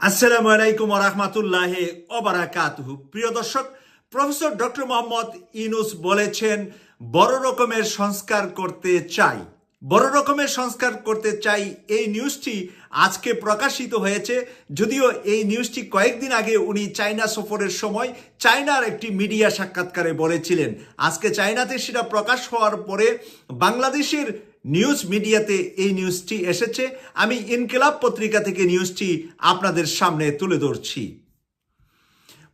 আসসালামু আলাইকুম রহমতুল্লাহ ওবারাকাতুহু প্রিয় দর্শক, প্রফেসর ডক্টর মোহাম্মদ ইনুস বলেছেন, বড় রকমের সংস্কার করতে চাই। বড় রকমের সংস্কার করতে চাই এই নিউজটি আজকে প্রকাশিত হয়েছে। যদিও এই নিউজটি কয়েকদিন আগে উনি চায়না সফরের সময় চায়নার একটি মিডিয়া সাক্ষাৎকারে বলেছিলেন। আজকে চায়নাতে সেটা প্রকাশ হওয়ার পরে বাংলাদেশের নিউজ মিডিয়াতে এই নিউজটি এসেছে। আমি ইনকিলাব পত্রিকা থেকে নিউজটি আপনাদের সামনে তুলে ধরছি।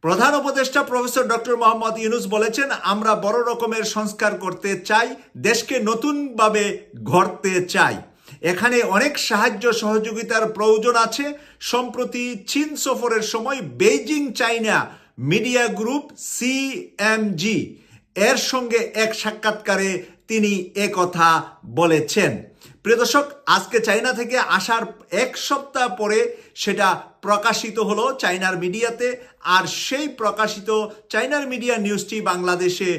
প্রধান উপদেষ্টা প্রফেসর ডক্টর মোহাম্মদ ইউনুস বলেছেন, আমরা বড় রকমের সংস্কার করতে চাই, দেশকে নতুনভাবে গড়তে চাই। এখানে অনেক সাহায্য সহযোগিতার প্রয়োজন আছে। সম্প্রতি চীন সফরের সময় Beijing China media group CMG এর সঙ্গে এক সাক্ষাৎকারে তিনি কথা বলেছেন। প্রিয় দর্শক, আজকে চায়না থেকে আসার এক সপ্তাহ পরে সেটা প্রকাশিত হলো চায়নার মিডিয়াতে, আর সেই প্রকাশিত চায়নার মিডিয়া নিউজটি বাংলাদেশে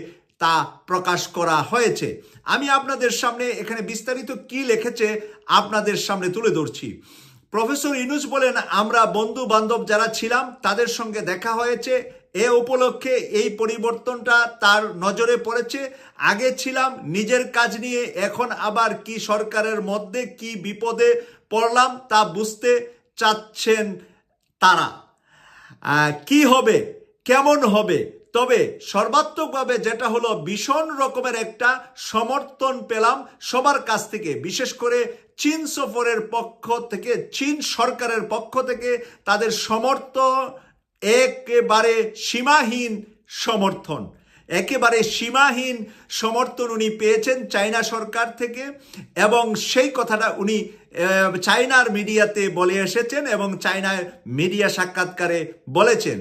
তা প্রকাশ করা হয়েছে। আমি আপনাদের সামনে এখানে বিস্তারিত কি লিখেছে আপনাদের সামনে তুলে ধরছি। প্রফেসর ইনুস বলেন, আমরা বন্ধু বান্ধব যারা ছিলাম, তাদের সঙ্গে দেখা হয়েছে। এ উপলক্ষে এই পরিবর্তনটা তার নজরে পড়েছে। আগে ছিলাম নিজের কাজ নিয়ে, এখন আবার কি সরকারের মধ্যে কি বিপদে পড়লাম তা বুঝতে চাচ্ছেন তারা। কি হবে? কেমন হবে? তবে সর্বাত্মকভাবে যেটা হলো ভীষণ রকমের একটা সমর্থন পেলাম সবার কাছ থেকে, বিশেষ করে চীন সফরের পক্ষ থেকে, চীন সরকারের পক্ষ থেকে তাদের সমর্থন একেবারে সীমাহীন সমর্থন। একেবারে সীমাহীন সমর্থন উনি পেয়েছেন চায়না সরকার থেকে এবং সেই কথাটা উনি চায়নার মিডিয়াতে বলে এসেছেন এবং চায়নার মিডিয়া সাক্ষাৎকারে বলেছেন।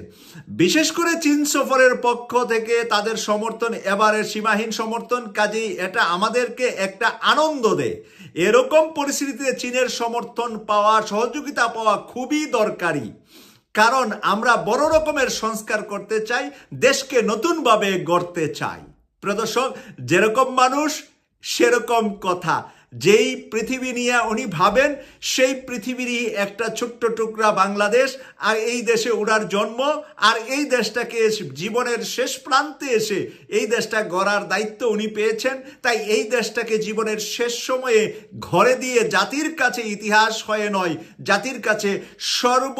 বিশেষ করে চীন সফরের পক্ষ থেকে তাদের সমর্থন এবারে সীমাহীন সমর্থন, কাজেই এটা আমাদেরকে একটা আনন্দ দেয়। এরকম পরিস্থিতিতে চীনের সমর্থন পাওয়া, সহযোগিতা পাওয়া খুবই দরকারি। কারণ আমরা বড় রকমের সংস্কার করতে চাই, দেশকে নতুনভাবে গড়তে চাই। প্রদর্শক যেরকম মানুষ, সেরকম কথা। যেই পৃথিবী নিয়ে উনি ভাবেন, সেই পৃথিবীরই একটা ছোট্ট টুকরা বাংলাদেশ, আর এই দেশে ওনার জন্ম, আর এই দেশটাকে জীবনের শেষ প্রান্তে এসে এই দেশটা গড়ার দায়িত্ব উনি পেয়েছেন। তাই এই দেশটাকে জীবনের শেষ সময়ে ঘরে দিয়ে জাতির কাছে ইতিহাস হয়ে নয়, জাতির কাছে সর্ব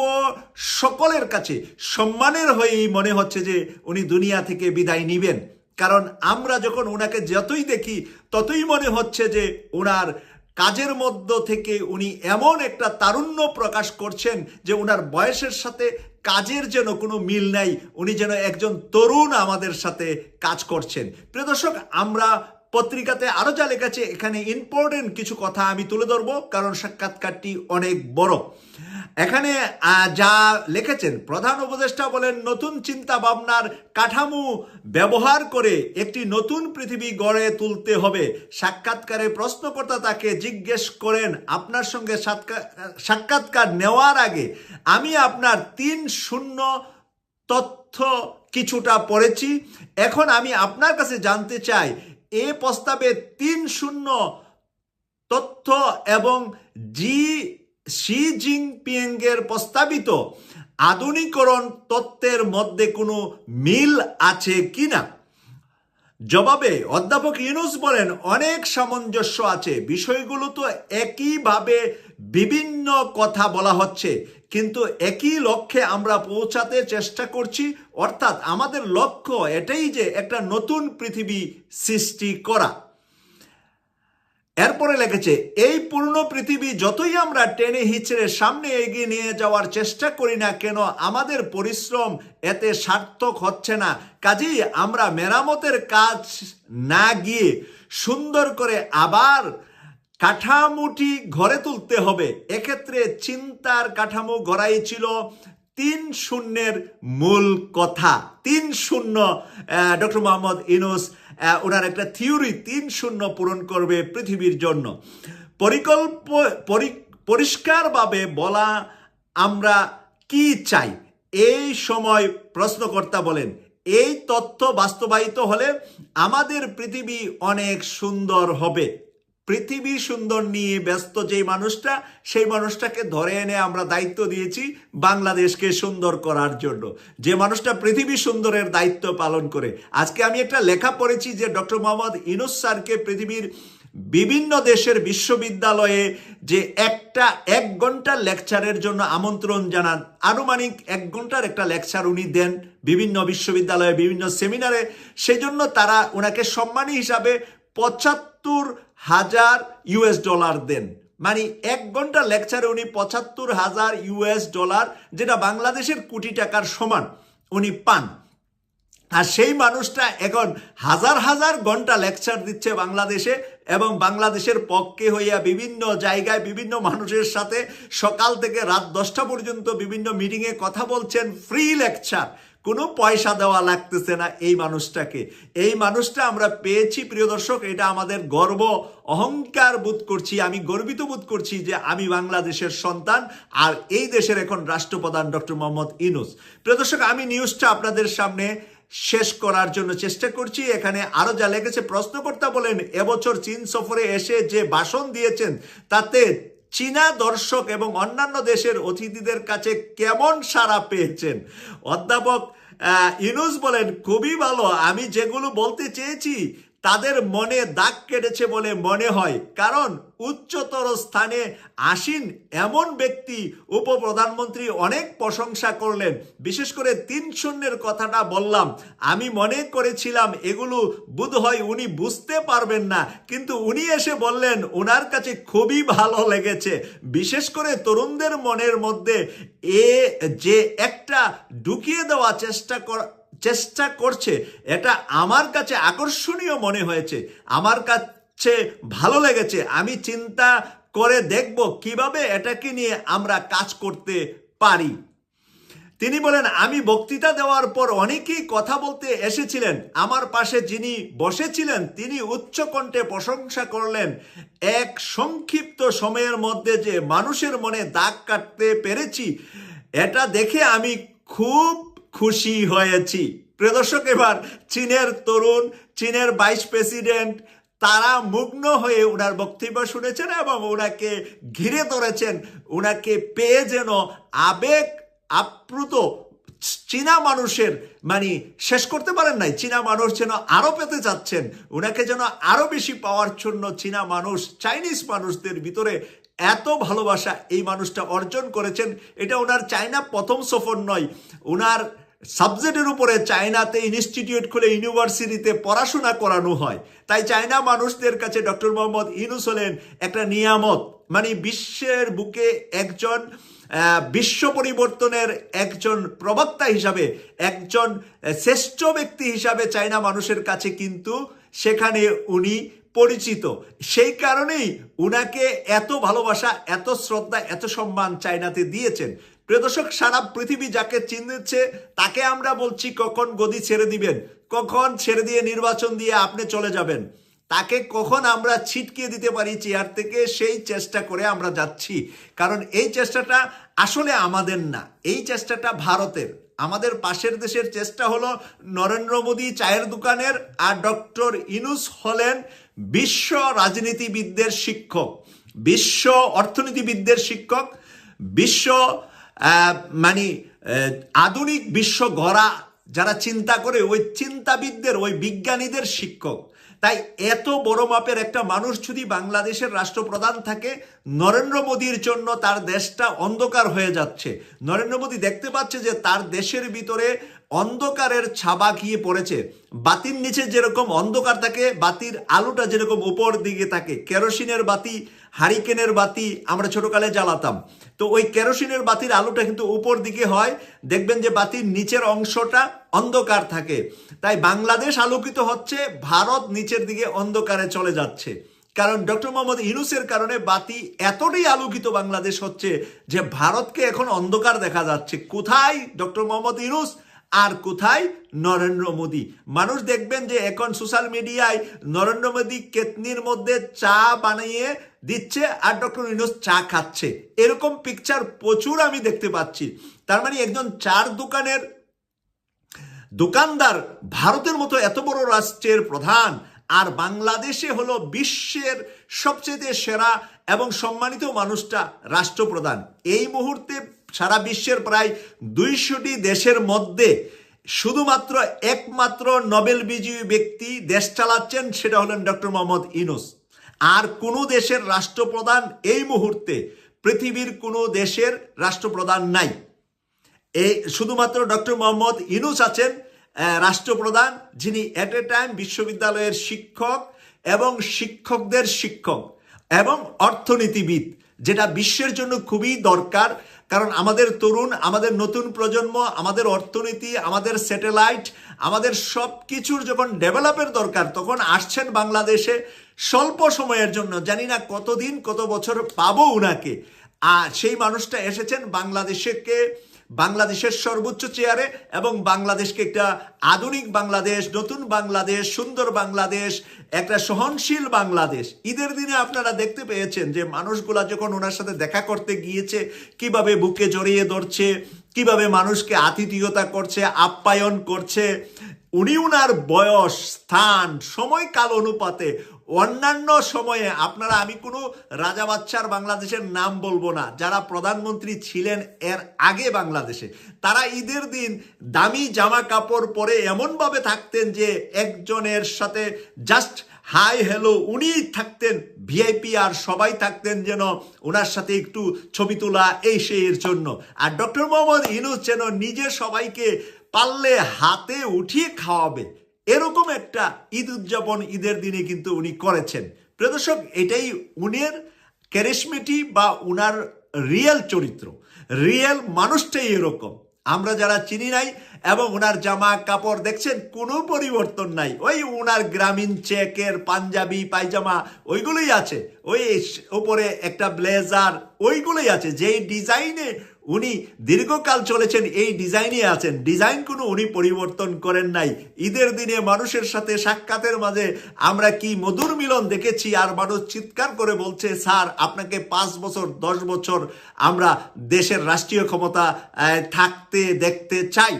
সকলের কাছে সম্মানের হয়েই মনে হচ্ছে যে উনি দুনিয়া থেকে বিদায় নিবেন। কারণ আমরা যখন ওনাকে যতই দেখি, ততই মনে হচ্ছে যে ওনার কাজের মধ্য থেকে উনি এমন একটা তারুণ্য প্রকাশ করছেন যে ওনার বয়সের সাথে কাজের যেন কোনো মিল নাই, উনি যেন একজন তরুণ আমাদের সাথে কাজ করছেন। প্রিয় দর্শক, আমরা পত্রিকাতে আরও যা লেখাছে এখানে ইম্পর্টেন্ট কিছু কথা আমি তুলে ধরবো, কারণ সাক্ষাৎকারটি অনেক বড়। এখানে যা লিখেছেন, প্রধান উপদেষ্টা বলেন, নতুন চিন্তা ভাবনার কাঠামো ব্যবহার করে একটি নতুন পৃথিবী গড়ে তুলতে হবে। সাক্ষাৎকারে প্রশ্নকর্তা তাকে জিজ্ঞেস করেন, আপনার সঙ্গে সাক্ষা- সাক্ষাৎকার নেওয়ার আগে আমি আপনার তিন শূন্য তথ্য কিছুটা পড়েছি। এখন আমি আপনার কাছে জানতে চাই এ প্রস্তাবে তিন শূন্য তথ্য এবং জি, শি জিনপিং এর প্রস্তাবিত আধুনিকরণ তত্ত্বের মধ্যে কোনো মিল আছে কিনা? জবাবে অধ্যাপক ইউনুস বলেন, অনেক সামঞ্জস্য আছে। বিষয়গুলো তো একইভাবে বিভিন্ন কথা বলা হচ্ছে। কিন্তু একই লক্ষ্যে আমরা পৌঁছাতে চেষ্টা করছি। অর্থাৎ আমাদের লক্ষ্য এটাই যে একটা নতুন পৃথিবী সৃষ্টি করা। এরপরে লেগেছে, এই পূর্ণ পৃথিবী যতই আমরা টেনে হিচড়ে সামনে এগিয়ে নিয়ে যাওয়ার চেষ্টা করি না কেন, আমাদের পরিশ্রম এতে সার্থক হচ্ছে না। কাজেই আমরা মেরামতের কাজ না গিয়ে সুন্দর করে আবার কাঠামোটি ঘরে তুলতে হবে। এক্ষেত্রে চিন্তার কাঠামো গড়াই ছিল তিন শূন্যের মূল কথা। তিন শূন্য ডক্টর মোহাম্মদ ইনুস ওনার একটা থিওরি, তিন শূন্য পূরণ করবে পৃথিবীর জন্য। পরিকল্প, পরি- পরিষ্কারভাবে বলা আমরা কি চাই? এই সময় প্রশ্নকর্তা বলেন, এই তথ্য বাস্তবায়িত হলে আমাদের পৃথিবী অনেক সুন্দর হবে। পৃথিবী সুন্দর নিয়ে ব্যস্ত যেই মানুষটা, সেই মানুষটাকে ধরে এনে আমরা দায়িত্ব দিয়েছি বাংলাদেশকে সুন্দর করার জন্য। যে মানুষটা পৃথিবী সুন্দরের দায়িত্ব পালন করে। আজকে আমি একটা লেখা পড়েছি যে ডক্টর মোহাম্মদ ইনুস স্যারকে পৃথিবীর বিভিন্ন দেশের বিশ্ববিদ্যালয়ে যে একটা এক ঘণ্টার লেকচারের জন্য আমন্ত্রণ জানান। আনুমানিক এক ঘণ্টার একটা লেকচার উনি দেন বিভিন্ন বিশ্ববিদ্যালয়ে, বিভিন্ন সেমিনারে। সেজন্য তারা ওনাকে সম্মানী হিসাবে পঁচাত্তর হাজার ইউএস ডলার দেন। মানে এক ঘণ্টা লেকচারে উনি পঁচাত্তর হাজার ইউএস ডলার যেটা বাংলাদেশের কোটি টাকার সমান, উনি পান। আর সেই মানুষটা এখন হাজার হাজার ঘণ্টা লেকচার দিচ্ছে বাংলাদেশে এবং বাংলাদেশের পক্ষে হইয়া বিভিন্ন জায়গায় বিভিন্ন মানুষের সাথে সকাল থেকে রাত দশটা পর্যন্ত বিভিন্ন মিটিংয়ে কথা বলছেন ফ্রি লেকচার কোনো পয়সা দেওয়া লাগতেছে না এই মানুষটাকে। এই মানুষটা আমরা পেয়েছি, প্রিয় দর্শক, এটা আমাদের গর্ব, অহংকার বোধ করছি, আমি গর্বিত বোধ করছি যে আমি বাংলাদেশের সন্তান আর এই দেশের এখন রাষ্ট্রপ্রধান ডক্টর মোহাম্মদ ইনুস প্রিয় দর্শক, আমি নিউজটা আপনাদের সামনে শেষ করার জন্য চেষ্টা করছি। এখানে আরও যা লেগেছে, প্রশ্নকর্তা বলেন, এবছর চীন সফরে এসে যে ভাষণ দিয়েছেন, তাতে চীনা দর্শক এবং অন্যান্য দেশের অতিথিদের কাছে কেমন সাড়া পেয়েছেন? অধ্যাপক ইনুস বলেন, খুবই ভালো। আমি যেগুলো বলতে চেয়েছি তাদের মনে দাগ কেটেছে বলে মনে হয়। কারণ উচ্চতর স্থানে আসীন এমন ব্যক্তি উপপ্রধানমন্ত্রী অনেক প্রশংসা করলেন। বিশেষ করে তিন শূন্যের কথাটা বললাম। আমি মনে করেছিলাম এগুলো বোধ হয় উনি বুঝতে পারবেন না। কিন্তু উনি এসে বললেন ওনার কাছে খুবই ভালো লেগেছে। বিশেষ করে তরুণদের মনের মধ্যে এ যে একটা ঢুকিয়ে দেওয়া চেষ্টা কর চেষ্টা করছে। এটা আমার কাছে আকর্ষণীয় মনে হয়েছে। আমার কাছে ভালো লেগেছে। আমি চিন্তা করে দেখব কীভাবে এটাকে নিয়ে আমরা কাজ করতে পারি। তিনি বলেন, আমি বক্তৃতা দেওয়ার পর অনেকেই কথা বলতে এসেছিলেন। আমার পাশে যিনি বসেছিলেন, তিনি উচ্চ কণ্ঠে প্রশংসা করলেন। এক সংক্ষিপ্ত সময়ের মধ্যে যে মানুষের মনে দাগ কাটতে পেরেছি, এটা দেখে আমি খুব খুশি হয়েছি। প্রিয় দর্শক এবার চীনের তরুণ, চীনের ভাইস প্রেসিডেন্ট, তারা মুগ্ন হয়ে ওনার বক্তব্য শুনেছেন এবং ওনাকে ঘিরে ধরেছেন। ওনাকে পেয়ে যেন আবেগ আপ্লুত চীনা মানুষের মানে শেষ করতে পারেন নাই, চীনা মানুষ যেন আরও পেতে যাচ্ছেন ওনাকে যেন আরও বেশি পাওয়ার জন্য চীনা মানুষ, চাইনিজ মানুষদের ভিতরে এত ভালোবাসা এই মানুষটা অর্জন করেছেন। এটা ওনার চায়না প্রথম সফর নয় ওনার সাবজেক্টের উপরে চায়নাতে ইনস্টিটিউট খুলে ইউনিভার্সিটিতে পড়াশোনা করানো হয়। তাই চায়না মানুষদের কাছে ডক্টর মোহাম্মদ ইনুস হলেন একটা নিয়ামত। মানে বিশ্বের বুকে একজন বিশ্ব পরিবর্তনের একজন প্রবক্তা হিসাবে, একজন শ্রেষ্ঠ ব্যক্তি হিসাবে চায়না মানুষের কাছে কিন্তু সেখানে উনি পরিচিত। সেই কারণেই উনাকে এত ভালোবাসা, এত শ্রদ্ধা, এত সম্মান চায়নাতে দিয়েছেন। প্রিয় দর্শক, সারা পৃথিবী যাকে চিনেছে, তাকে আমরা বলছি কখন গদি ছেড়ে দিবেন, কখন ছেড়ে দিয়ে নির্বাচন দিয়ে আপনি চলে যাবেন। তাকে কখন আমরা ছিটকিয়ে দিতে পারি চেয়ার থেকে, সেই চেষ্টা করে আমরা যাচ্ছি। কারণ এই চেষ্টাটা আসলে আমাদের না, এই চেষ্টাটা ভারতের। আমাদের পাশের দেশের চেষ্টা হলো নরেন্দ্র মোদী চায়ের দোকানের আর ডক্টর ইনুস হলেন বিশ্ব রাজনীতিবিদদের শিক্ষক, বিশ্ব অর্থনীতিবিদদের শিক্ষক, বিশ্ব মানে আধুনিক বিশ্ব গড়া যারা চিন্তা করে, ওই চিন্তাবিদদের, ওই বিজ্ঞানীদের শিক্ষক। তাই এত বড় মাপের একটা মানুষ যদি বাংলাদেশের রাষ্ট্রপ্রধান থাকে, নরেন্দ্র মোদীর জন্য তার দেশটা অন্ধকার হয়ে যাচ্ছে। নরেন্দ্র মোদী দেখতে পাচ্ছে যে তার দেশের ভিতরে অন্ধকারের ছাবা গিয়ে পড়েছে। বাতির নিচে যেরকম অন্ধকার থাকে, বাতির আলোটা যেরকম উপর দিকে থাকে। কেরোসিনের বাতি হারিকেনের বাতি আমরা ছোটকালে জ্বালাতাম। তো ওই কেরোসিনের বাতির আলোটা কিন্তু উপর দিকে হয়। দেখবেন যে বাতির নিচের অংশটা অন্ধকার থাকে। তাই বাংলাদেশ আলোকিত হচ্ছে, ভারত নিচের দিকে অন্ধকারে চলে যাচ্ছে। কারণ ডক্টর মোহাম্মদ ইনুসের কারণে বাতি এতটাই আলোকিত বাংলাদেশ হচ্ছে যে ভারতকে এখন অন্ধকার দেখা যাচ্ছে। কোথায় ডক্টর মোহাম্মদ ইনুস আর কোথায় নরেন্দ্র মোদী? মানুষ দেখবেন যে এখন সোশ্যাল মিডিয়ায় নরেন্দ্র মোদী কেতনির মধ্যে চা বানিয়ে দিচ্ছে আর ডক্টর ইনুস চা খাচ্ছে। এরকম পিকচার প্রচুর আমি দেখতে পাচ্ছি। তার মানে একজন চার দোকানের দোকানদার ভারতের মতো এত বড় রাষ্ট্রের প্রধান, আর বাংলাদেশে হলো বিশ্বের সবচেয়ে সেরা এবং সম্মানিত মানুষটা রাষ্ট্রপ্রধান। এই মুহূর্তে সারা বিশ্বের প্রায় দুইশোটি দেশের মধ্যে শুধুমাত্র একমাত্র নোবেল বিজয়ী ব্যক্তি দেশ চালাচ্ছেন, সেটা হলেন ডক্টর মোহাম্মদ ইনুস আর কোনো দেশের রাষ্ট্রপ্রধান এই মুহূর্তে পৃথিবীর কোনো দেশের রাষ্ট্রপ্রধান নাই। এই শুধুমাত্র ডক্টর মোহাম্মদ ইনুস আছেন রাষ্ট্রপ্রধান, যিনি এট এ টাইম বিশ্ববিদ্যালয়ের শিক্ষক এবং শিক্ষকদের শিক্ষক এবং অর্থনীতিবিদ, যেটা বিশ্বের জন্য খুবই দরকার। কারণ আমাদের তরুণ, আমাদের নতুন প্রজন্ম, আমাদের অর্থনীতি, আমাদের স্যাটেলাইট আমাদের সব কিছুর যখন ডেভেলপের দরকার, তখন আসছেন বাংলাদেশে। স্বল্প সময়ের জন্য, জানি না কতদিন, কত বছর পাবো উনাকে। আর সেই মানুষটা এসেছেন বাংলাদেশকে, বাংলাদেশের সর্বোচ্চ চেয়ারে এবং বাংলাদেশকে একটা আধুনিক বাংলাদেশ, নতুন বাংলাদেশ, সুন্দর বাংলাদেশ, একটা সহনশীল বাংলাদেশ। ঈদের দিনে আপনারা দেখতে পেয়েছেন যে মানুষগুলা যখন ওনার সাথে দেখা করতে গিয়েছে, কীভাবে বুকে জড়িয়ে ধরছে, কীভাবে মানুষকে আতিথেয়তা করছে, আপ্যায়ন করছে, উনি উনার বয়স, স্থান সময়কাল অনুপাতে অন্যান্য সময়ে আপনারা, আমি কোনো রাজা বাচ্চার বাংলাদেশের নাম বলব না, যারা প্রধানমন্ত্রী ছিলেন এর আগে বাংলাদেশে, তারা ঈদের দিন দামি জামা কাপড় পরে এমনভাবে থাকতেন যে একজনের সাথে জাস্ট হাই হ্যালো উনি থাকতেন ভিআইপি আর সবাই থাকতেন যেন ওনার সাথে একটু ছবি তোলা, এই এর জন্য। আর ডক্টর মোহাম্মদ ইনুস যেন নিজে সবাইকে পারলে হাতে উঠিয়ে খাওয়াবে। এরকম একটা ঈদ উদযাপন ঈদের দিনে কিন্তু উনি করেছেন। প্রদর্শক এটাই উনের ক্যারিসমেটি বা উনার রিয়েল চরিত্র। রিয়েল মানুষটাই এরকম। আমরা যারা চিনি নাই এবং ওনার জামা কাপড় দেখছেন, কোনো পরিবর্তন নাই। ওই ওনার গ্রামীণ চেকের পাঞ্জাবি, পায়জামা, ওইগুলোই আছে। ওই উপরে একটা ব্লেজার, ওইগুলোই আছে। যেই ডিজাইনে উনি দীর্ঘকাল চলেছেন, এই ডিজাইনে আছেন। ডিজাইন কোনো উনি পরিবর্তন করেন নাই। ঈদের দিনে মানুষের সাথে সাক্ষাতের মাঝে আমরা কি মধুর মিলন দেখেছি, আর মানুষ চিৎকার করে বলছে, স্যার, আপনাকে পাঁচ বছর, দশ বছর আমরা দেশের রাষ্ট্রীয় ক্ষমতা থাকতে, দেখতে চাই।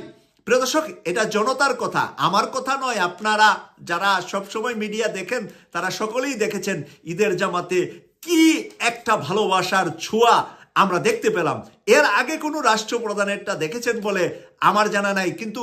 প্রিয় দর্শক, এটা জনতার কথা, আমার কথা নয়, আপনারা যারা সবসময় মিডিয়া দেখেন, তারা সকলেই দেখেছেন ঈদের জামাতে কি একটা ভালোবাসার ছোঁয়া আমরা দেখতে পেলাম। এর আগে কোনো রাষ্ট্রপ্রধানেরটা দেখেছেন বলে আমার জানা নাই কিন্তু